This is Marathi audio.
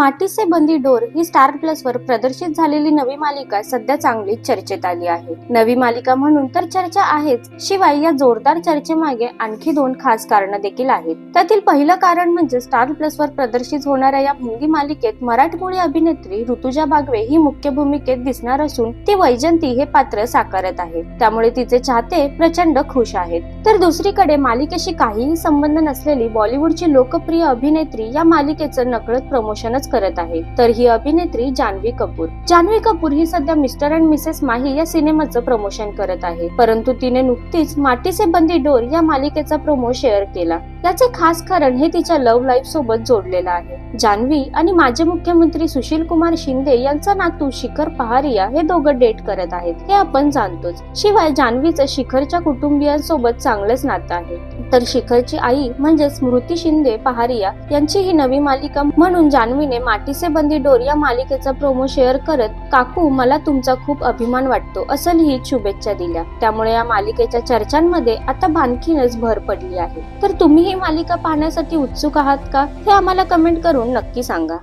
माटी से बंदी डोर ही स्टार प्लस वर प्रदर्शित झालेली नवी मालिका सध्या चांगलीच चर्चेत आली आहे. नवी मालिका म्हणून तर चर्चा आहेच शिवाय या जोरदार चर्चेमागे आणखी दोन खास कारण देखील आहेत. त्यातील पहिलं कारण म्हणजे स्टार प्लस वर प्रदर्शित होणाऱ्या या हिंदी मालिकेत मराठमोळी अभिनेत्री ऋतुजा बागवे ही मुख्य भूमिकेत दिसणार असून ती वैजंती हे पात्र साकारत आहे. त्यामुळे तिचे चाहते प्रचंड खुश आहेत. तर दुसरीकडे मालिकेशी काहीही संबंध नसलेली बॉलिवूडची लोकप्रिय अभिनेत्री या मालिकेचं नकळत प्रमोशनच करत आहे. तर ही अभिनेत्री जान्हवी कपूर. जान्हवी कपूर ही सध्या मिस्टर अँड मिसेस माही या सिनेमाचं प्रमोशन करत आहे. परंतु तिने नुकतीच माटी से बंदी डोर या मालिकेचा प्रोमो शेअर केला. याचे खास कारण हे तिच्या लव्ह लाईफ सोबत जोडलेलं आहे. जान्हवी आणि माजी मुख्यमंत्री सुशील कुमार शिंदे यांचा नातू शिखर पहारिया हे दोघं डेट करत आहेत. हे आपण जाणतोच. शिवाय जान्हवीचं शिखरच्या कुटुंबियांसोबत चांगलंच नातं आहे. तर शिखरची आई म्हणजे स्मृती शिंदे पहारिया यांची ही नवी मालिका म्हणून जान्हवीने माटीसे बंदी डोर या मालिकेचा प्रोमो शेअर करत काकू मला तुमचा खूप अभिमान वाटतो. असं लिहित शुभेच्छा दिल्या. त्यामुळे या मालिकेच्या चर्चांमध्ये आता आणखीनच भर पडली आहे. तर तुम्ही ही मालिका पाहण्यासाठी उत्सुक आहात का? हे आम्हाला कमेंट करून नक्की सांगा.